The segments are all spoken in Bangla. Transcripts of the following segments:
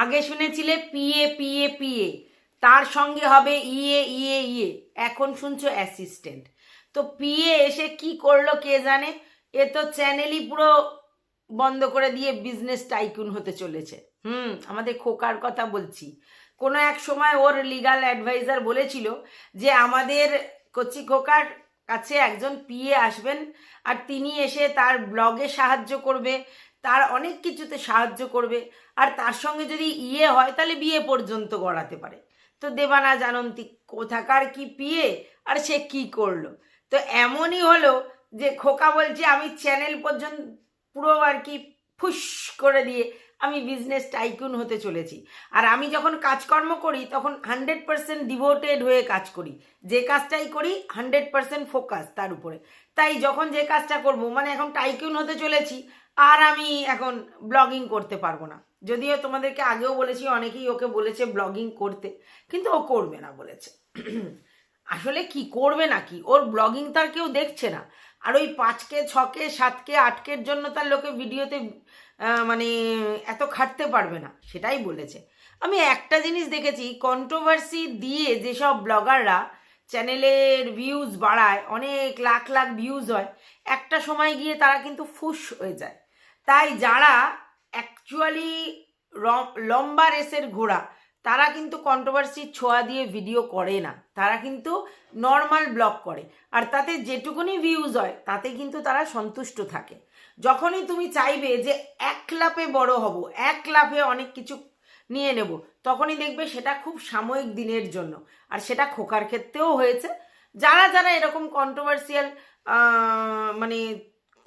আগে শুনেছিলে পিএ পিএ পিএ তার সঙ্গে হবে ইয়ে ইয়ে ইয়ে। এখন শুনছো অ্যাসিস্ট্যান্ট তো পিএ এসে কি করল কে জানে? এ তো চ্যানেলই পুরো বন্ধ করে দিয়ে বিজনেস টাইকুন হতে চলেছে। হুম, আমাদের খোকার কথা বলছি। কোনো এক সময় ওর লিগাল অ্যাডভাইজার বলেছিল যে আমাদের কচি খোকার কাছে একজন পিএ আসবেন আর তিনি এসে তার ব্লগে সাহায্য করবে, তার অনেক কিছুতে সাহায্য করবে। আর তার সঙ্গে যদি ইয়ে হয়, তাহলে বিয়ে পর্যন্ত গড়াতে পারে। তো দেবানা জানন্তি কোথাকার কি পিয়ে, আর সে কি করল? তো এমনই হলো যে খোকা বলছে, আমি চ্যানেল পর্যন্ত পুরো আর কি ফুস করে দিয়ে আমি বিজনেস টাইকুন হতে চলেছি। আর আমি যখন কাজকর্ম করি, তখন হান্ড্রেড পার্সেন্ট ডিভোটেড হয়ে কাজ করি। যে কাজটাই করি হান্ড্রেড পার্সেন্ট ফোকাস তার উপরে। তাই যখন যে কাজটা করব মানে এখন টাইকুন হতে চলেছি, আর আমি এখন ব্লগিং করতে পারব না। যদিও তোমাদেরকে আগেও বলেছি, অনেকেই ওকে বলেছে ব্লগিং করতে, কিন্তু ও করবে না বলেছে। আসলে কি করবে নাকি? ওর ব্লগিং তার কেউ দেখছে না। আর ওই পাঁচকে, ছকে, সাতকে, আটকের জন্য তার লোকে ভিডিওতে মানে এত খাটতে পারবে না, সেটাই বলেছে। আমি একটা জিনিস দেখেছি কন্ট্রোভার্সি দিয়ে যেসব ব্লগাররা চ্যানেলের ভিউজ বাড়ায়, অনেক লাখ লাখ ভিউজ হয়, একটা সময় গিয়ে তারা কিন্তু ফুস হয়ে যায়। তাই যারা অ্যাকচুয়ালি লম্বা রেসের ঘোড়া, তারা কিন্তু কন্ট্রোভার্সির ছোঁয়া দিয়ে ভিডিও করে না। তারা কিন্তু নর্মাল ব্লগ করে। আর তাতে যেটুকুনি ভিউজ হয়, তাতে কিন্তু তারা সন্তুষ্ট থাকে। যখনই তুমি চাইবে যে এক লাফে বড় হব, এক লাফে অনেক কিছু নিয়ে নেব, তখনই দেখবে সেটা খুব সাময়িক দিনের জন্য। আর সেটা খোকার ক্ষেত্রেও হয়েছে। যারা যারা এরকম কন্ট্রোভার্সিয়াল মানে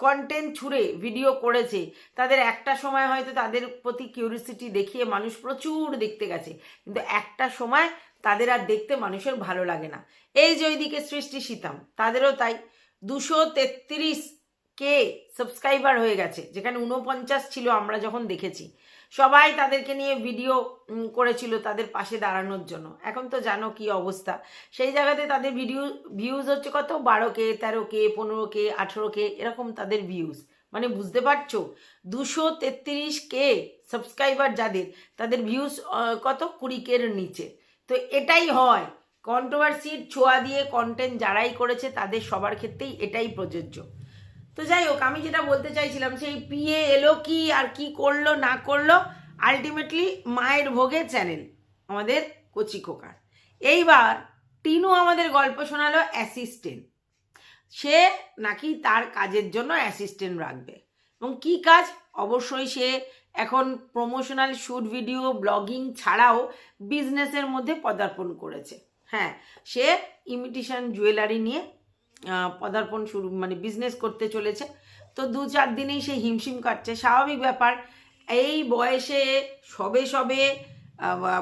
কন্টেন্ট ছুঁড়ে ভিডিও করেছে। তাদের একটা সময় হয়তো তাদের প্রতি কিউরিসিটি দেখিয়ে মানুষ প্রচুর দেখতে গেছে। কিন্তু একটা সময় তাদের আর দেখতে মানুষের ভালো লাগে না। এই যে ওইদিকে সৃষ্টি সীতাম, তাদেরও তাই দুশো তেত্রিশ কে সাবস্ক্রাইবার হয়ে গেছে, যেখানে উনপঞ্চাশ ছিল আমরা যখন দেখেছি। সবাই তাদেরকে নিয়ে ভিডিও করেছিল তাদের পাশে দাঁড়ানোর জন্য। এখন তো জানো কি অবস্থা। সেই জায়গাতে তাদের ভিডিও ভিউজ হচ্ছে কত? বারো কে তেরো কে পনেরো কে আঠেরো কে এরকম তাদের ভিউজ মানে বুঝতে পারছ? দুশো তেত্রিশ কে সাবস্ক্রাইবার যাদের, তাদের ভিউজ কত? কুড়ি কের নিচে। তো এটাই হয়। কন্ট্রোভার্সির ছোঁয়া দিয়ে কন্টেন্ট যারাই করেছে, তাদের সবার ক্ষেত্রেই এটাই প্রযোজ্য। তো যাই হোক, আমি যেটা বলতে চাইছিলাম, সেই পিএ এলো কি আর কি করল, না করল আলটিমেটলি মায়ের ভোগে চ্যানেল, আমাদের কচি খোকার। এইবার টিনু আমাদের গল্প শোনালো অ্যাসিস্ট্যান্ট সে নাকি তার কাজের জন্য অ্যাসিস্ট্যান্ট রাখবে। এবং কি কাজ? অবশ্যই সে এখন প্রমোশনাল শ্যুট ভিডিও ব্লগিং ছাড়াও বিজনেসের মধ্যে পদার্পণ করেছে। হ্যাঁ সে ইমিটেশন জুয়েলারি নিয়ে পদার্পণ শুরু মানে বিজনেস করতে চলেছে। তো দু চার দিনেই সে হিমশিম কাটছে। স্বাভাবিক ব্যাপার, এই বয়সে সবে সবে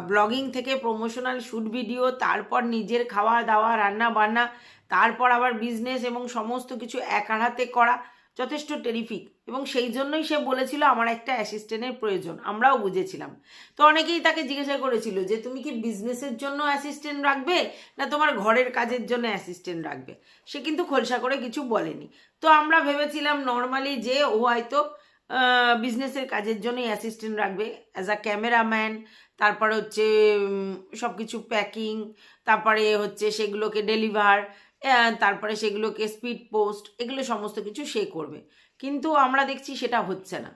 ব্লগিং থেকে প্রমোশনাল শ্যুট ভিডিও তারপর নিজের খাওয়া দাওয়া রান্না বান্না তারপর আবার বিজনেস এবং সমস্ত কিছু একার হাতে করা। যথেষ্ট টেরিফিক এবং সেই জন্যই সে বলেছিল, আমার একটা অ্যাসিস্ট্যান্টের প্রয়োজন। আমরাও বুঝেছিলাম। তো অনেকেই তাকে জিজ্ঞাসা করেছিল যে, তুমি কি বিজনেসের জন্য অ্যাসিস্ট্যান্ট রাখবে, না তোমার ঘরের কাজের জন্য অ্যাসিস্ট্যান্ট রাখবে? সে কিন্তু খোলসা করে কিছু বলেনি। তো আমরা ভেবেছিলাম নর্মালি যে, ও হয়তো বিজনেসের কাজের জন্যই অ্যাসিস্ট্যান্ট রাখবে। অ্যাজ আ ক্যামেরাম্যান তারপরে হচ্ছে সব কিছু প্যাকিং তারপরে হচ্ছে সেগুলোকে ডেলিভার তারপরে সেগুলোকে স্পিড পোস্ট এগুলো সমস্ত কিছু সে করবে। কিন্তু আমরা দেখছি সেটা হচ্ছে না।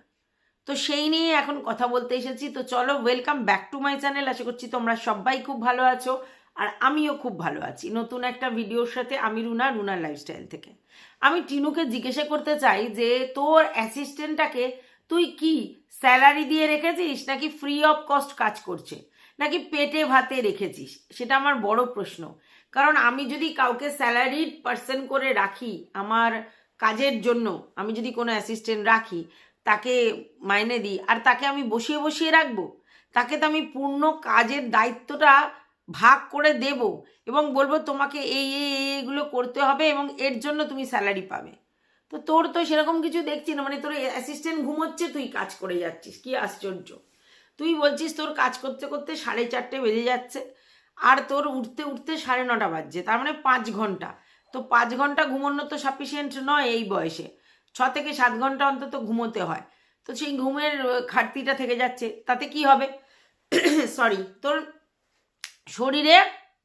তো সেই নিয়ে এখন কথা বলতে এসেছি। তো চলো welcome back to my channel আশা করছি তোমরা সবাই খুব ভালো আছো। আর আমিও খুব ভালো আছি। নতুন একটা ভিডিওর সাথে আমি রুনা, রুনার লাইফস্টাইল থেকে। আমি টিনুকে জিজ্ঞাসা করতে চাই যে, তোর অ্যাসিস্ট্যান্টটাকে তুই কি স্যালারি দিয়ে রেখেছিস? নাকি ফ্রি অফ কস্ট কাজ করছে? নাকি পেটে ভাতে রেখেছিস? সেটা আমার বড় প্রশ্ন। কারণ আমি যদি কাউকে স্যালারিড পার্সন করে রাখি আমার কাজের জন্য, আমি যদি কোনো অ্যাসিস্ট্যান্ট রাখি, তাকে মাইনে দিই, আর তাকে আমি বসিয়ে বসিয়ে রাখব, তাকে তো আমি পূর্ণ কাজের দায়িত্বটা ভাগ করে দেব এবং বলব তোমাকে এই এই এই, এইগুলো করতে হবে এবং এর জন্য তুমি স্যালারি পাবে। তো তোর তো সেরকম কিছু দেখছি না মানে তোর অ্যাসিস্ট্যান্ট ঘুমোচ্ছে, তুই কাজ করে যাচ্ছিস, কি আশ্চর্য। তুই বলছিস তোর কাজ করতে করতে সাড়ে চারটে বেজে যাচ্ছে আর তোর উঠতে উঠতে সাড়ে নটা বাজছে, তার মানে পাঁচ ঘণ্টা। তো পাঁচ ঘণ্টা ঘুমানো তো সাফিসিয়েন্ট নয় এই বয়সে। ছ থেকে সাত ঘণ্টা অন্তত ঘুমোতে হয়। তো সেই ঘুমের ঘাটতিটা থেকে যাচ্ছে। তাতে কি হবে? সরি তোর শরীরে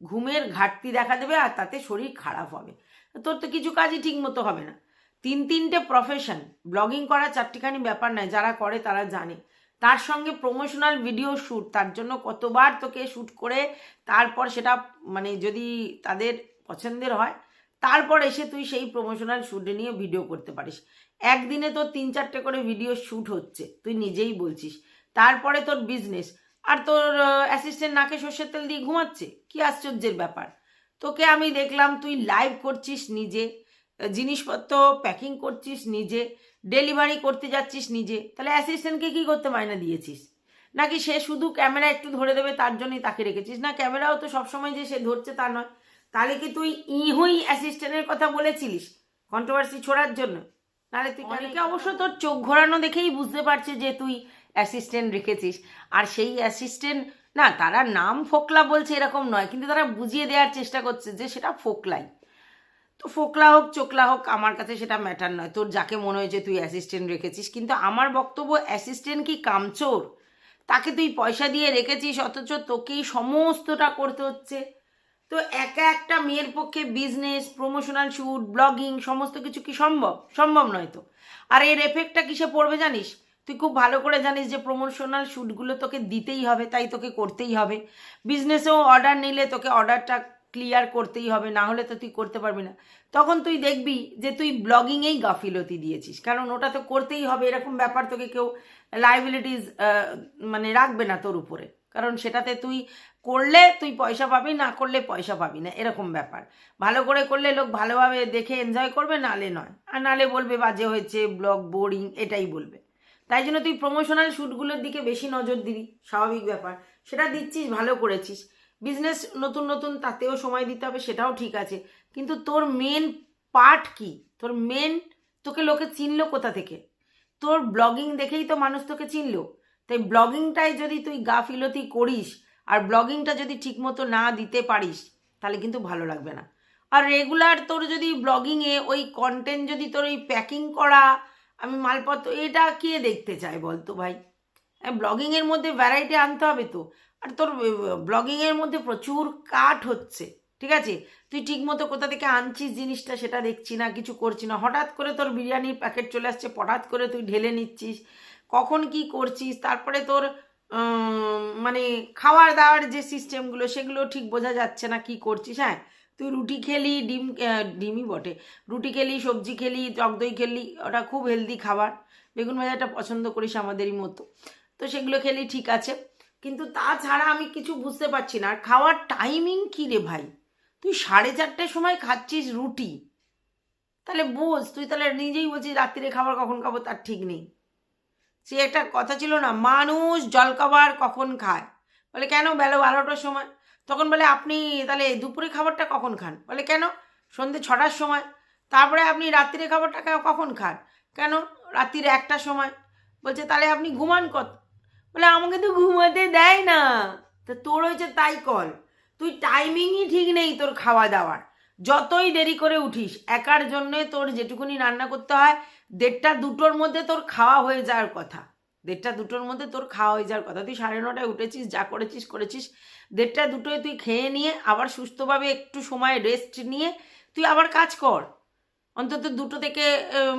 ঘুমের ঘাটতি দেখা দেবে আর তাতে শরীর খারাপ হবে। তোর তো কিছু কাজই ঠিক মতো হবে না। তিন তিনটে প্রফেশন ব্লগিং করা চারটিখানি ব্যাপার নয়, যারা করে তারা জানে। তার সঙ্গে প্রমোশনাল ভিডিও শ্যুট তার জন্য কতবার তোকে শ্যুট করে, তারপর সেটা মানে যদি তাদের পছন্দের হয়, তারপর এসে তুই সেই প্রমোশনাল শ্যুটে নিয়ে ভিডিও করতে পারিস। একদিনে তোর তিন চারটে করে ভিডিও শ্যুট হচ্ছে, তুই নিজেই বলছিস। তারপরে তোর বিজনেস আর তোর অ্যাসিস্ট্যান্ট নাকে সর্ষের তেল দিয়ে ঘুমাচ্ছে? কি আশ্চর্যের ব্যাপার? তোকে আমি দেখলাম তুই লাইভ করছিস নিজে। জিনিসপত্র প্যাকিং করছিস নিজে ডেলিভারি করতে যাচ্ছিস নিজে তাহলে অ্যাসিস্ট্যান্টকে কি করতে মাইনা দিয়েছিস? নাকি সে শুধু ক্যামেরা একটু ধরে দেবে তার জন্যই তাকে রেখেছিস? না ক্যামেরাও তো সবসময় যে সে ধরছে তা নয়। তাহলে কি তুই ইহুই অ্যাসিস্ট্যান্টের কথা বলেছিলিস কন্ট্রোভার্সি ছোড়ার জন্য? নাহলে তুই অনেকে অবশ্য তোর চোখ ঘোরানো দেখেই বুঝতে পারছে যে তুই অ্যাসিস্ট্যান্ট রেখেছিস। আর সেই অ্যাসিস্ট্যান্ট না তারা নাম ফোকলা বলছে এরকম নয় কিন্তু তারা বুঝিয়ে দেওয়ার চেষ্টা করছে যে সেটা ফোকলাই। তো ফোকলা হোক, চোকলা হোক, আমার কাছে সেটা ম্যাটার নয়। তোর যাকে মনে হয়েছে তুই অ্যাসিস্ট্যান্ট রেখেছিস, কিন্তু আমার বক্তব্য অ্যাসিস্ট্যান্ট কি কামচোর? তাকে তুই পয়সা দিয়ে রেখেছিস, অথচ তোকেই সমস্তটা করতে হচ্ছে। তো একা একটা মেয়ের পক্ষে বিজনেস প্রমোশনাল শ্যুট ব্লগিং সমস্ত কিছু কি সম্ভব? সম্ভব নয় তো। আর এর এফেক্টটা কিসে পড়বে জানিস? তুই খুব ভালো করে জানিস যে প্রমোশনাল শ্যুটগুলো তোকে দিতেই হবে, তাই তোকে করতেই হবে। বিজনেসেও অর্ডার নিলে তোকে অর্ডারটা ক্লিয়ার করতেই হবে, না হলে তো তুই করতে পারবি না। তখন তুই দেখবি যে তুই ব্লগিংয়েই গাফিলতি দিয়েছিস, কারণ ওটা তো করতেই হবে, এরকম ব্যাপার তোকে কেউ লাইবিলিটিস মানে রাখবে না তোর উপরে। কারণ সেটাতে তুই করলে তুই পয়সা পাবি, না করলে পয়সা পাবি না, এরকম ব্যাপার। ভালো করে করলে লোক ভালোভাবে দেখে এনজয় করবে, নালে নয়। আর নালে বলবে, বাজে হয়েছে ব্লগ বোরিং এটাই বলবে। তাই জন্য তুই প্রমোশনাল শ্যুটগুলোর দিকে বেশি নজর দিবি, স্বাভাবিক ব্যাপার। সেটা দিচ্ছিস, ভালো করেছিস। বিজনেস নতুন নতুন তাতেও সময় দিতে হবে, সেটাও ঠিক আছে। কিন্তু তোর মেন পার্ট কি? তোর মেন তোকে লোকে চিনলো কোথা থেকে? তোর ব্লগিং দেখেই তো মানুষ তোকে চিনলো। তাই ব্লগিংটাই যদি তুই গাফিলতি করিস আর ব্লগিংটা যদি ঠিকমতো না দিতে পারিস, তাহলে কিন্তু ভালো লাগবে না। আর রেগুলার তোর যদি ব্লগিংয়ে ওই কন্টেন্ট যদি তোর ওই প্যাকিং করা, আমি মালপত্র, এটা কে দেখতে চায় বলতো ভাই? ব্লগিংয়ের মধ্যে ভ্যারাইটি আনতে হবে তো। আর তোর ব্লগিংয়ের মধ্যে প্রচুর কাট হচ্ছে, ঠিক আছে? তুই ঠিকমতো কোথা থেকে আনছিস জিনিসটা সেটা দেখছি না, কিছু করছি না। হঠাৎ করে তোর বিরিয়ানির প্যাকেট চলে আসছে হঠাৎ করে তুই ঢেলে নিচ্ছিস। কখন কি করছিস? তারপরে তোর মানে খাওয়ার দাওয়ার যে সিস্টেমগুলো সেগুলো ঠিক বোঝা যাচ্ছে না কি করছিস হ্যাঁ? তুই রুটি খেলি, ডিম ডিমই বটে। রুটি খেলি, সবজি খেলি, টক দই খেলি, ওটা খুব হেলদি খাবার। বেগুন ভাজাটা পছন্দ করিস আমাদেরই মতো। তো সেগুলো খেলি, ঠিক আছে। কিন্তু তাছাড়া আমি কিছু বুঝতে পারছি না। আর খাওয়ার টাইমিং কী রে ভাই? তুই সাড়ে চারটের সময় খাচ্ছিস রুটি। তাহলে বোঝ তুই তাহলে নিজেই বলছিস রাত্রিরে খাবার কখন খাব তার ঠিক নেই। সে একটা কথা ছিল না, মানুষ জলখাবার কখন খায়? বলে, কেন? বেলা বারোটার সময়। তখন বলে, আপনি তাহলে দুপুরে খাবারটা কখন খান? বলে, কেন? সন্ধ্যে ছটার সময়। তারপরে আপনি রাত্রিরে খাবারটা কখন খান? কেন? রাত্রির একটার সময়। বলছে, তাহলে আপনি ঘুমান কত? বলে, আমাকে তো ঘুমাতে দেয় না। তা তোর হয়েছে তাই কল। তুই টাইমিংই ঠিক নেই তোর খাওয়া দাওয়ার। যতই দেরি করে উঠিস, একার জন্যে তোর যেটুকুনি রান্না করতে হয়, দেড়টা দুটোর মধ্যে তোর খাওয়া হয়ে যাওয়ার কথা। দেড়টা দুটোর মধ্যে তোর খাওয়া হয়ে যাওয়ার কথা। তুই সাড়ে নটায় উঠেছিস, যা করেছিস করেছিস। দেড়টা দুটোয় তুই খেয়ে নিয়ে, আবার সুস্থভাবে একটু সময় রেস্ট নিয়ে, তুই আবার কাজ কর। অন্তত দুটো থেকে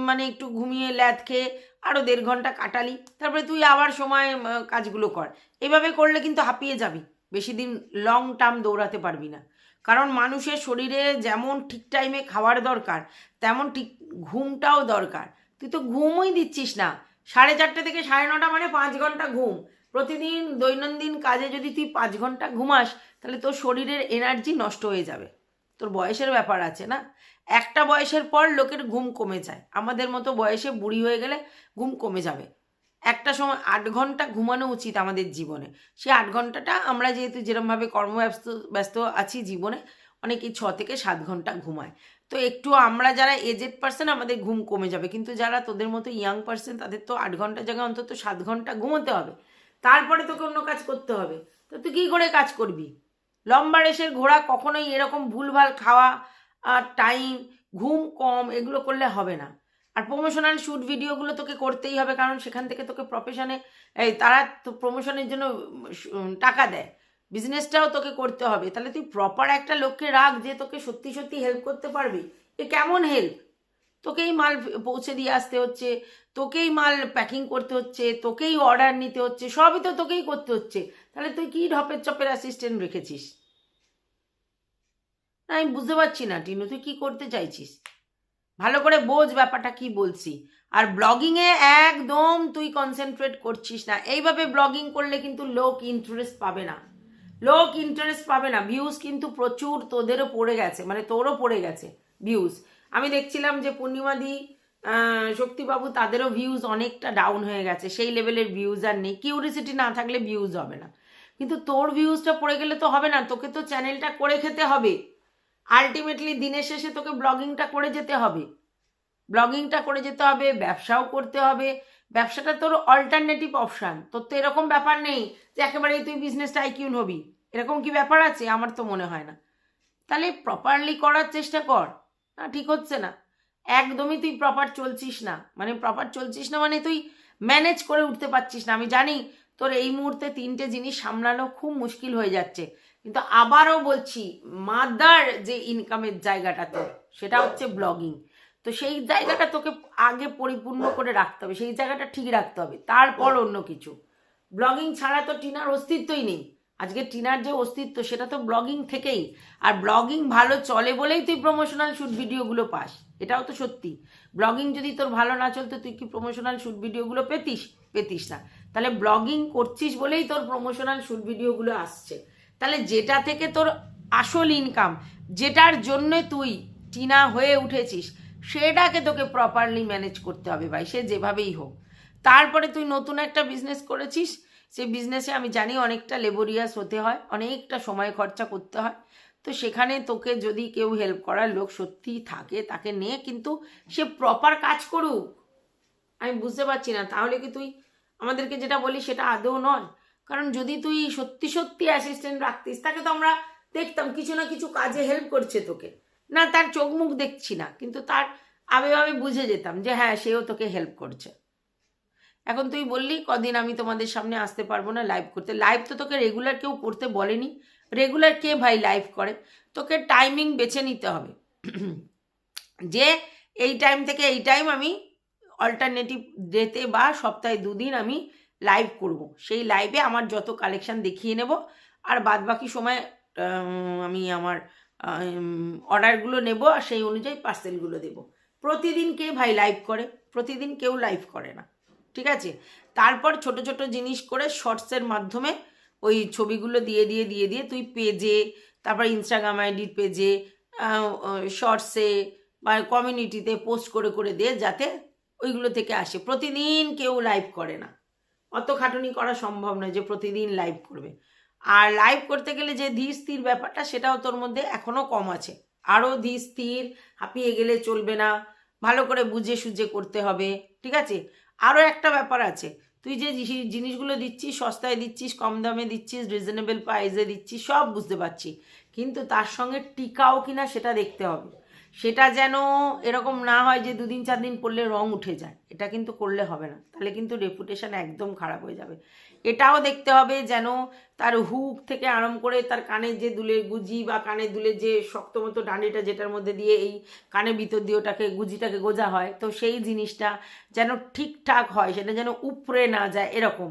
মানে একটু ঘুমিয়ে ল্যাদ খেয়ে আরও দেড় ঘণ্টা কাটালি। তারপরে তুই আবার সময় কাজগুলো কর। এভাবে করলে কিন্তু হাঁপিয়ে যাবি। বেশি দিন লং টার্ম দৌড়াতে পারবি না। কারণ মানুষের শরীরে যেমন ঠিক টাইমে খাওয়ার দরকার, তেমন ঠিক ঘুমটাও দরকার। তুই তো ঘুমই দিচ্ছিস না। সাড়ে চারটে থেকে সাড়ে নটা মানে পাঁচ ঘণ্টা ঘুম। প্রতিদিন দৈনন্দিন কাজে যদি তুই পাঁচ ঘণ্টা ঘুমাস, তাহলে তোর শরীরের এনার্জি নষ্ট হয়ে যাবে। তোর বয়সের ব্যাপার আছে না? একটা বয়সের পর লোকের ঘুম কমে যায়। আমাদের মতো বয়সে বুড়ি হয়ে গেলে ঘুম কমে যাবে। একটা সময় আট ঘণ্টা ঘুমানো উচিত আমাদের জীবনে। সেই আট ঘন্টাটা আমরা যেহেতু যেরমভাবে কর্মব্যস্ত, ব্যস্ত আছি জীবনে অনেকেই ছ থেকে সাত ঘণ্টা ঘুমায়। তো একটু আমরা যারা এজেড পার্সন আমাদের ঘুম কমে যাবে। কিন্তু যারা তোদের মতো ইয়াং পার্সন তাদের তো আট ঘণ্টা জায়গায় অন্তত সাত ঘণ্টা ঘুমোতে হবে। তারপরে তোকে অন্য কাজ করতে হবে। তো তুই কী করে কাজ করবি? লম্বা রেসের ঘোড়া কখনোই এরকম ভুলভাল খাওয়া আর টাইম ঘুম কম এগুলো করলে হবে না। আর প্রমোশনাল শ্যুট ভিডিওগুলো তোকে করতেই হবে, কারণ সেখান থেকে তোকে প্রফেশনে এই তারা তো প্রমোশনের জন্য টাকা দেয়। বিজনেসটাও তোকে করতে হবে। তাহলে তুই প্রপার একটা লোককে রাখ যে তোকে সত্যি সত্যি হেল্প করতে পারবি। এ কেমন হেল্প তোকেই মাল পৌঁছে দিয়ে আসতে হচ্ছে, তোকেই মাল প্যাকিং করতে হচ্ছে, তোকেই অর্ডার নিতে হচ্ছে, সবই তো তোকেই করতে হচ্ছে। তাহলে তুই কি ঢপের চপের অ্যাসিস্ট্যান্ট রেখেছিস? আমি বুঝতে পারছি না। টিনু, তুই কি করতে চাইছিস? ভালো করে বোঝ ব্যাপারটা কি বলছি। আর ব্লগিংয়ে একদম তুই কনসেন্ট্রেট করছিস না। এইভাবে ব্লগিং করলে কিন্তু লোক ইন্টারেস্ট পাবে না। লোক ইন্টারেস্ট পাবে না। ভিউজ কিন্তু প্রচুর তোদেরও পড়ে গেছে। মানে তোরও পড়ে গেছে ভিউজ আমি দেখছিলাম যে পূর্ণিমাদি শক্তিবাবু তাদেরও ভিউজ অনেকটা ডাউন হয়ে গেছে। সেই লেভেলের ভিউজ আর নেই। কিউরিসিটি না থাকলে ভিউজ হবে না। কিন্তু তোর ভিউজটা পড়ে গেলে তো হবে না। তোকে তো চ্যানেলটা করে খেতে হবে। আলটিমেটলি দিনের শেষে তোকে ব্লগিংটা করে যেতে হবে। ব্লগিংটা করে যেতে হবে, ব্যবসাও করতে হবে। ব্যবসাটা তোর অল্টারনেটিভ অপশান তোর তো এরকম ব্যাপার নেই যে একেবারেই তুই বিজনেসটা আইকিউন হবি। এরকম কি ব্যাপার আছে? আমার তো মনে হয় না। তাহলে প্রপারলি করার চেষ্টা কর। না, ঠিক হচ্ছে না। একদমই তুই প্রপার চলছিস না। মানে প্রপার চলছিস না মানে তুই ম্যানেজ করে উঠতে পারছিস না। আমি জানি তোর এই মুহূর্তে তিনটে জিনিস সামলানো খুব মুশকিল হয়ে যাচ্ছে। কিন্তু আবারও বলছি, মাদার যে ইনকামের জায়গাটা তোর সেটা হচ্ছে ব্লগিং। তো সেই জায়গাটা তোকে আগে পরিপূর্ণ করে রাখতে হবে, সেই জায়গাটা ঠিক রাখতে হবে। তারপর অন্য কিছু। ব্লগিং ছাড়া তো টিনার অস্তিত্বই নেই। আজকে টিনার যে অস্তিত্ব, সেটা তো ব্লগিং থেকেই। আর ব্লগিং ভালো চলে বলেই তুই প্রমোশনাল শ্যুট ভিডিওগুলো পাস। এটাও তো সত্যি। ব্লগিং যদি তোর ভালো না চলতো, তুই কি প্রমোশনাল শ্যুট ভিডিওগুলো পেতিস? পেতিস না। তাহলে ব্লগিং করছিস বলেই তোর প্রমোশনাল শ্যুট ভিডিওগুলো আসছে। তাহলে যেটা থেকে তোর আসল ইনকাম যেটার জন্য তুই টিনা হয়ে উঠেছিস, সেটাকে তোকে প্রপারলি ম্যানেজ করতে হবে ভাই, সে যেভাবেই হোক। তারপরে তুই নতুন একটা বিজনেস করেছিস সেই বিজনেসে আমি জানি অনেকটা লেবোরিয়াস হতে হয়, অনেকটা সময় খরচা করতে হয়। তো সেখানে তোকে যদি কেউ হেল্প করার লোক সত্যিই থাকে, তাকে নিয়ে কিন্তু সে প্রপার কাজ করুক। আমি বুঝতে পারছি না, তাহলে কি তুই আমাদেরকে যেটা বলি সেটা আদৌ নয়? কারণ যদি তুই সত্যি সত্যি অ্যাসিস্ট্যান্ট রাখতিস, তাকে তো আমরা দেখতাম, কিছু না কিছু কাজে হেল্প করছে তোকে। না, তার চোখ মুখ দেখছি না, কিন্তু তার আবে আবে বুঝে যেতাম যে হ্যাঁ সেও তোকে হেল্প করছে। এখন তুই বললি, কদিন আমি তোমাদের সামনে আসতে পারব না লাইভ করতে। লাইভ তো তোকে রেগুলার কেউ করতে বলেনি। রেগুলার কে ভাই লাইভ করে? তোকে টাইমিং বেছে নিতে হবে। যে এই টাইম থেকে এই টাইম আমি অল্টারনেটিভ ডেতে বা সপ্তাহে দুদিন আমি লাইভ করব। সেই লাইভে আমার যত কালেকশান দেখিয়ে নেব। আর বাদ বাকি সময় আমি আমার অর্ডারগুলো নেব আর সেই অনুযায়ী পার্সেলগুলো দেব। প্রতিদিন কে ভাই লাইভ করে? প্রতিদিন কেউ লাইভ করে না। ঠিক আছে? তারপর ছোট ছোট জিনিস করে শর্টসের মাধ্যমে ওই ছবিগুলো দিয়ে দিয়ে দিয়ে দিয়ে তুই পেজে তারপর ইনস্টাগ্রাম আইডির পেজে শর্টসে বা কমিউনিটিতে পোস্ট করে করে দে যাতে ওইগুলো থেকে আসে। প্রতিদিন কেউ লাইভ করে না। অত খাটুনি করা সম্ভব নয় যে প্রতিদিন লাইভ করবে। আর লাইভ করতে গেলে যে ধীর স্থির ব্যাপারটা, সেটাও তোর মধ্যে এখনও কম আছে। আরও ধীর স্থির, হাঁপিয়ে গেলে চলবে না। ভালো করে বুঝে সুঝে করতে হবে, ঠিক আছে? আরও একটা ব্যাপার আছে। তুই যে জিনিসগুলো দিচ্ছিস, সস্তায় দিচ্ছিস, কম দামে দিচ্ছিস রিজনেবল প্রাইসে দিচ্ছিস, সব বুঝতে পারছি। কিন্তু তার সঙ্গে টিকাও কিনা সেটা দেখতে হবে। সেটা যেন এরকম না হয় যে দুদিন, চার দিন পরলে রং উঠে যায়। এটা কিন্তু করলে হবে না। তাহলে কিন্তু রেপুটেশন একদম খারাপ হয়ে যাবে। এটাও দেখতে হবে যেন তার হুক থেকে আরম্ভ করে তার কানের যে দুলের গুজি বা কানের দুলের যে শক্ত মতো ডান্ডিটা যেটার মধ্যে দিয়ে এই কানের ভিতর দিয়ে ওটাকে, গুজিটাকে গোজা হয়, তো সেই জিনিসটা যেন ঠিকঠাক হয়, সেটা যেন উপরে না যায় এরকম।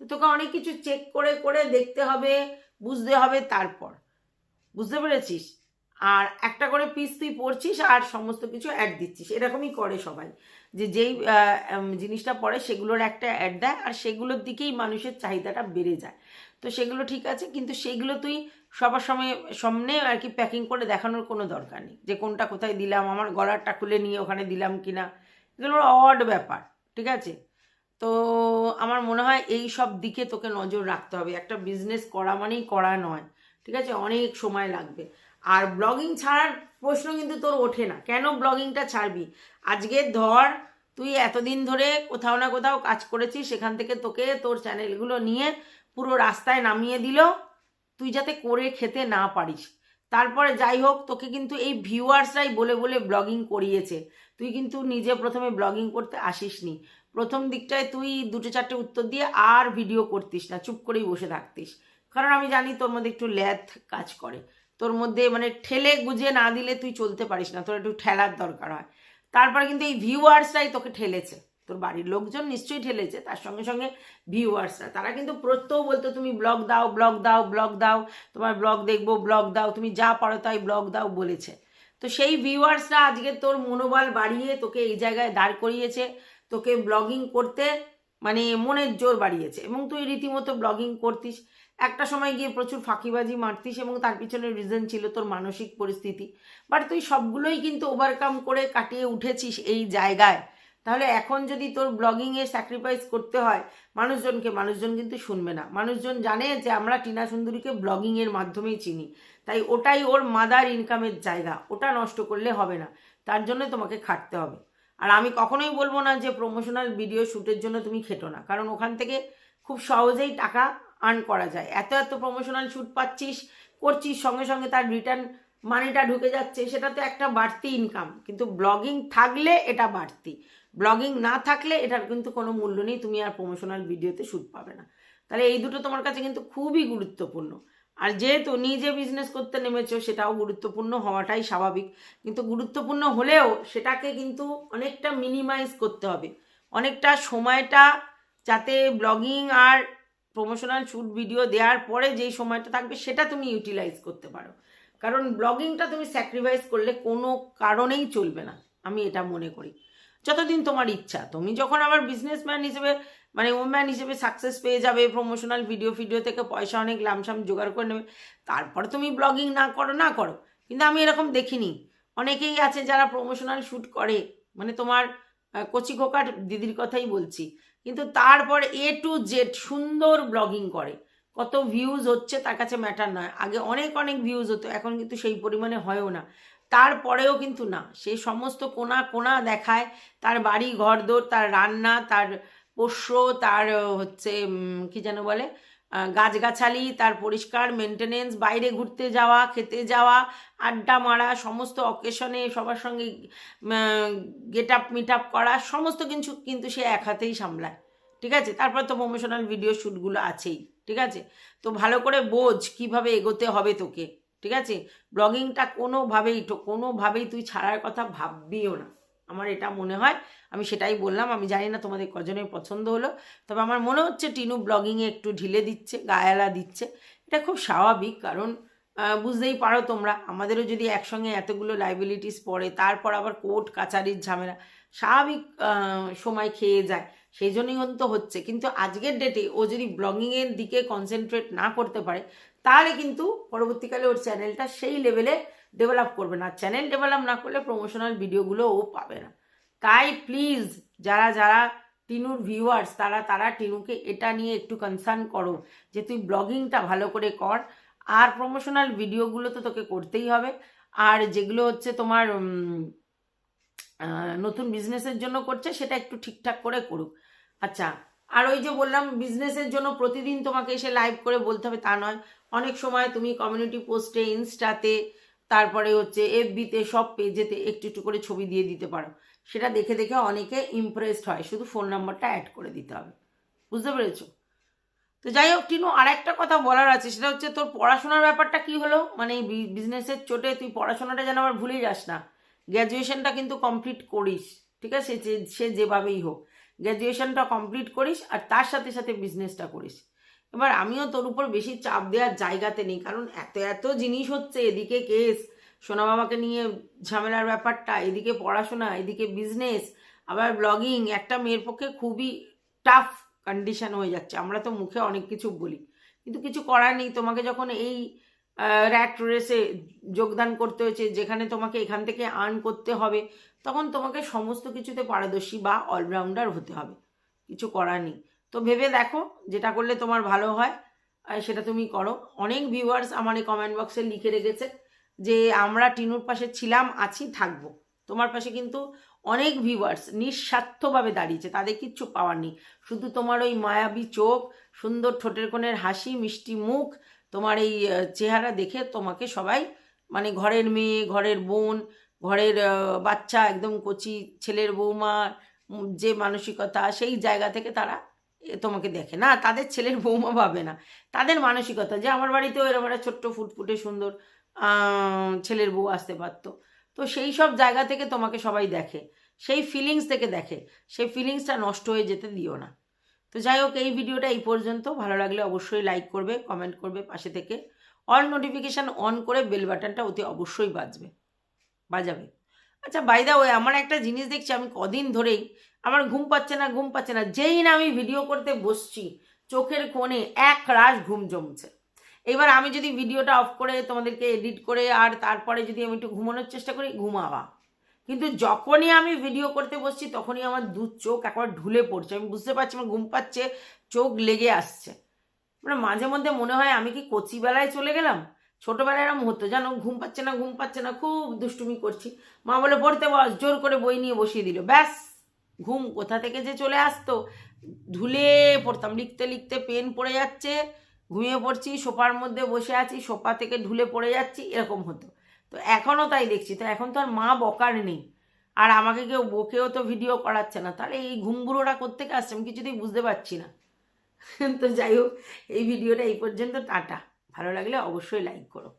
তো তোকে অনেক কিছু চেক করে করে দেখতে হবে, বুঝতে হবে তারপর। বুঝতে পেরেছিস? আর একটা করে পিস তুই পড়ছিস আর সমস্ত কিছু অ্যাড দিচ্ছিস। এরকমই করে সবাই। যে যেই জিনিসটা পড়ে সেগুলোর একটা অ্যাড দেয় আর সেগুলোর দিকেই মানুষের চাহিদাটা বেড়ে যায়। তো সেগুলো ঠিক আছে, কিন্তু সেগুলো তুই সবার সময়, সামনে আর কি প্যাকিং করে দেখানোর কোনো দরকার নেই। যে কোনটা কোথায় দিলাম, আমার গলারটা খুলে নিয়ে ওখানে দিলাম কি না এগুলো অড ব্যাপার, ঠিক আছে? তো আমার মনে হয় এই সব দিকে তোকে নজর রাখতে হবে। একটা বিজনেস করা মানেই করা নয়, ঠিক আছে? অনেক সময় লাগবে। আর ব্লগিং ছাড়ার প্রশ্ন কিন্তু তোর ওঠে না। কেন ব্লগিংটা ছাড়বি? আজকে ধর, তুই এতদিন ধরে কোথাও না কোথাও কাজ করেছিস, সেখান থেকে তোকে তোর চ্যানেলগুলো নিয়ে পুরো রাস্তায় নামিয়ে দিল। তুই যাতে করে খেতে না পারিস। তারপরে যাই হোক, তোকে কিন্তু এই ভিউয়ার্সরাই বলে বলে ব্লগিং করিয়েছে। তুই কিন্তু নিজে প্রথমে ব্লগিং করতে আসিসনি। প্রথম দিকটায় তুই দুটো চারটে উত্তর দিয়ে আর ভিডিও করতিস না, চুপ করেই বসে থাকতিস। কারণ আমি জানি তোর মধ্যে একটু ল্যাথ কাজ করে। তোর মধ্যে মানে ঠেলে গুজে না দিলে তুই চলতে পারিস না, তোর একটু ঠেলার দরকার হয়। তারপরে কিন্তু এই ভিউয়ার্সরাই তোকে ঠেলেছে। তোর বাড়ির লোকজন নিশ্চয়ই ঠেলেছে, তার সঙ্গে সঙ্গে ভিউয়ার্সরা। তারা কিন্তু প্রত্যহ বলতো, তুমি ব্লগ দাও ব্লগ দাও ব্লগ দাও, তোমার ব্লগ দেখব, ব্লগ দাও, তুমি যা পারো তাই ব্লগ দাও বলেছে। তো সেই ভিউয়ার্সরা আজকে তোর মনোবল বাড়িয়ে তোকে এই জায়গায় দাঁড় করিয়েছে, তোকে ব্লগিং করতে মানে মনের জোর বাড়িয়েছে। এবং তুই রীতিমতো ব্লগিং করতিস একটা সময় গিয়ে প্রচুর ফাঁকিবাজি মারতিস এবং তার পিছনে রিজন ছিল তোর মানসিক পরিস্থিতি। বাট তুই সবগুলোই কিন্তু ওভারকাম করে কাটিয়ে উঠেছিস এই জায়গায়। তাহলে এখন যদি তোর ব্লগিংয়ে স্যাক্রিফাইস করতে হয়, মানুষজনকে, মানুষজন কিন্তু শুনবে না। মানুষজন জানে যে আমরা টিনা সুন্দরীকে ব্লগিংয়ের মাধ্যমেই চিনি। তাই ওটাই ওর মাদার ইনকামের জায়গা। ওটা নষ্ট করলে হবে না। তার জন্য তোমাকে খাটতে হবে। আর আমি কখনোই বলব না যে প্রমোশনাল ভিডিও শ্যুটের জন্য তুমি খেটো না। কারণ ওখান থেকে খুব সহজেই টাকা আর্ন করা যায়। এত এত প্রমোশনাল শ্যুট পাচ্ছিস, করছিস, সঙ্গে সঙ্গে তার রিটার্ন মানিটা ঢুকে যাচ্ছে, সেটা তো একটা বাড়তি ইনকাম কিন্তু ব্লগিং থাকলে এটা বাড়তি। ব্লগিং না থাকলে এটার কিন্তু কোনো মূল্য নেই, তুমি আর প্রমোশনাল ভিডিওতে শ্যুট পাবে না। তাহলে এই দুটো তোমার কাছে কিন্তু খুবই গুরুত্বপূর্ণ। আর যেহেতু নিজে বিজনেস করতে নেমেছো, সেটাও গুরুত্বপূর্ণ, হওয়াটাই স্বাভাবিক। কিন্তু গুরুত্বপূর্ণ হলেও সেটাকে কিন্তু অনেকটা মিনিমাইজ করতে হবে। অনেকটা সময়টা যাতে ব্লগিং আর প্রমোশনাল শ্যুট ভিডিও দেওয়ার পরে যেই সময়টা থাকবে সেটা তুমি ইউটিলাইজ করতে পারো। কারণ ব্লগিংটা তুমি স্যাক্রিফাইস করলে কোনো কারণেই চলবে না, আমি এটা মনে করি। যতদিন তোমার ইচ্ছা, তুমি যখন আবার বিজনেসম্যান হিসেবে মানে ওম্যান হিসেবে সাকসেস পেয়ে যাবে প্রমোশনাল ভিডিও ফিডিও থেকে পয়সা অনেক লামসাম জোগাড় করে নেবে, তারপর তুমি ব্লগিং না করো না করো। কিন্তু আমি এরকম দেখিনি। অনেকেই আছে যারা প্রমোশনাল শ্যুট করে মানে তোমার কচি খোকার দিদির কথাই বলছি। কিন্তু তারপর এ টু জেড সুন্দর ব্লগিং করে। কত ভিউজ হচ্ছে তার কাছে ম্যাটার নয়। আগে অনেক অনেক ভিউজ হতো, এখন কিন্তু সেই পরিমাণে হয়ও না। তারপরেও কিন্তু না। সে সমস্ত কোনা কোনা দেখায়, তার বাড়ি, ঘরদোর, তার রান্না, তার পোষ্য, তার হচ্ছে কি যেন বলে? গাছগাছালি, তার পরিষ্কার মেনটেনেন্স বাইরে ঘুরতে যাওয়া, খেতে যাওয়া, আড্ডা মারা, সমস্ত অকেশনে সবার সঙ্গে গেট আপ মিট আপ করা, সমস্ত কিছু কিন্তু সে এক হাতেই সামলায়। ঠিক আছে? তারপর তো প্রমোশনাল ভিডিও শ্যুটগুলো আছেই। ঠিক আছে? তো ভালো করে বোঝ কীভাবে এগোতে হবে তোকে। ঠিক আছে? ব্লগিংটা কোনোভাবেই কোনোভাবেই তুই ছাড়ার কথা ভাববিও না। আমার এটা মনে হয়। আমি সেটাই বললাম। আমি জানি না তোমাদের কজনের পছন্দ হলো। তবে আমার মনে হচ্ছে টিনু ব্লগিংয়ে একটু ঢিলে দিচ্ছে, গায়ালা দিচ্ছে। এটা খুব স্বাভাবিক কারণ বুঝতেই পারো তোমরা। আমাদেরও যদি একসঙ্গে এতগুলো লাইবিলিটিস পড়ে, তারপর আবার কোর্ট কাচারির ঝামেলা, স্বাভাবিক সময় খেয়ে যায়। সেই জন্যই তো হচ্ছে। কিন্তু আজকের ডেটে ও যদি ব্লগিংয়ের দিকে কনসেন্ট্রেট না করতে পারে, তাহলে কিন্তু পরবর্তীকালে ওর চ্যানেলটা সেই লেভেলে ডেভেলপ করবে না। চ্যানেল ডেভেলপ না করলে প্রমোশনাল ভিডিওগুলো ও পাবে না। তাই প্লিজ যারা যারা টিনুর ভিউয়ার্স তারা তারা টিনুকে এটা নিয়ে একটু কনসার্ন করো যে তুই ব্লগিংটা ভালো করে কর। আর প্রমোশনাল ভিডিওগুলো তো তোকে করতেই হবে। আর যেগুলো হচ্ছে তোমার নতুন বিজনেসের জন্য করছে, সেটা একটু ঠিকঠাক করে করুক। আচ্ছা আর ওই যে বললাম বিজনেসের জন্য প্রতিদিন তোমাকে এসে লাইভ করে বলতে হবে, তা নয়। অনেক সময় তুমি কমিউনিটি পোস্টে ইনস্টাতে তারপরে হচ্ছে এফবিতে, সব পেজেতে একটু একটু করে ছবি দিয়ে দিতে পারো। সেটা দেখে দেখে অনেকে ইমপ্রেসড হয়। শুধু ফোন নাম্বারটা অ্যাড করে দিতে হবে। বুঝতে পেরেছ? তো যাই হোক, টিনু আর একটা কথা বলার আছে। সেটা হচ্ছে তোর পড়াশোনার ব্যাপারটা কি হলো? মানে বিজনেসের চোটে তুই পড়াশোনাটা যেন আবার ভুলে যাস না। গ্র্যাজুয়েশনটা কিন্তু কমপ্লিট করিস, ঠিক আছে? সে সে যেভাবেই হোক। গ্র্যাজুয়েশনটা কমপ্লিট করিস আর তার সাথে সাথে বিজনেসটা করিস। এবার আমিও তোর উপর বেশি চাপ দেওয়ার জায়গাতে নেই, কারণ এত এত জিনিস হচ্ছে, এদিকে কেস সোনা বাবাকে নিয়ে ঝামেলার ব্যাপারটা, এদিকে পড়াশোনা, এদিকে বিজনেস আবার ব্লগিং একটা মেয়ের পক্ষে খুবই টাফ কন্ডিশন হয়ে যাচ্ছে, আমরা তো মুখে অনেক কিছু বলি, কিন্তু কিছু করার নেই, তোমাকে যখন এই র্যাট রেসে যোগদান করতে হয়েছে, যেখানে তোমাকে এখান থেকে আর্ন করতে হবে, তখন তোমাকে সমস্ত কিছুতে পারদর্শী বা অলরাউন্ডার হতে হবে, কিছু করার নেই। তো ভেবে দেখো যেটা করলে তোমার ভালো হয় সেটা তুমি করো। অনেক ভিউয়ার্স আমার এই কমেন্ট বক্সে লিখে রেখেছে যে, আমরা টিনুর পাশে ছিলাম, আছি, থাকব। তোমার পাশে কিন্তু অনেক ভিউয়ার্স নিঃস্বার্থভাবে দাঁড়িয়েছে, তাদের কিচ্ছু পাওয়ার নেই। শুধু তোমার ওই মায়াবী চোখ, সুন্দর ঠোঁটের কোণের হাসি, মিষ্টি মুখ, তোমার এই চেহারা দেখে তোমাকে সবাই মানে ঘরের মেয়ে, ঘরের বোন, ঘরের বাচ্চা, একদম কচি ছেলের বৌমা যে মানসিকতা, সেই জায়গা থেকে তারা তোমাকে দেখে না, তাদের ছেলের বৌমা ভাবে না। তাদের মানসিকতা, যে আমার বাড়িতেও এরকম একটা ছোট্ট ফুটফুটে সুন্দর ছেলের বউ আসতে পারতো। তো সেই সব জায়গা থেকে তোমাকে সবাই দেখে, সেই ফিলিংস থেকে দেখে, সেই ফিলিংসটা নষ্ট হয়ে যেতে দিও না। তো যাই হোক, এই ভিডিওটা এই পর্যন্ত। ভালো লাগলে অবশ্যই লাইক করবে কমেন্ট করবে পাশে থেকে। অল নোটিফিকেশান অন করে বেল বাটনটা অতি অবশ্যই বাজবে, বাজাবে। আচ্ছা বাইদা ওই আমার একটা জিনিস দেখছি, আমি কদিন ধরেই আমার ঘুম পাচ্ছে না, ঘুম পাচ্ছে না। যেই না আমি ভিডিও করতে বসছি, চোখের কোণে এক রাশ ঘুম জমছে। এবার আমি যদি ভিডিওটা অফ করে তোমাদেরকে এডিট করে আর তারপরে যদি আমি একটু ঘুমানোর চেষ্টা করি, ঘুমাবা। কিন্তু যখনই আমি ভিডিও করতে বসছি, তখনই আমার দু চোখ একবার ঢুলে পড়ছে। আমি বুঝতে পারছি আমার ঘুম পাচ্ছে, চোখ লেগে আসছে। মানে মাঝে মধ্যে মনে হয় আমি কি কচিবেলায় চলে গেলাম? ছোটোবেলায় এরম হতো, জানো, ঘুম পাচ্ছে না, ঘুম পাচ্ছে না, খুব দুষ্টুমি করছি। মা বলে, পড়তে বস। জোর করে বই নিয়ে বসিয়ে দিল। ব্যাস। ঘুম কোথা থেকে যে চলে আসতো? ধুলে পড়তাম। লিখতে লিখতে পেন পড়ে যাচ্ছে, ঘুমিয়ে পড়ছি, সোফার মধ্যে বসে আছি, সোফা থেকে ঢুলে পড়ে যাচ্ছি, এরকম হতো। তো এখনও তাই দেখছি। তো এখন তো আর মা বকার নেই। আর আমাকে কেউ বকেও তো ভিডিও করাচ্ছে না। তাহলে এই ঘুমবুড়োটা কোত্থেকে আসছে? আমি কিছুতেই বুঝতে পারছি না। তো যাই হোক, এই ভিডিওটা এই পর্যন্ত, টাটা। ভালো লাগলে অবশ্যই লাইক করো।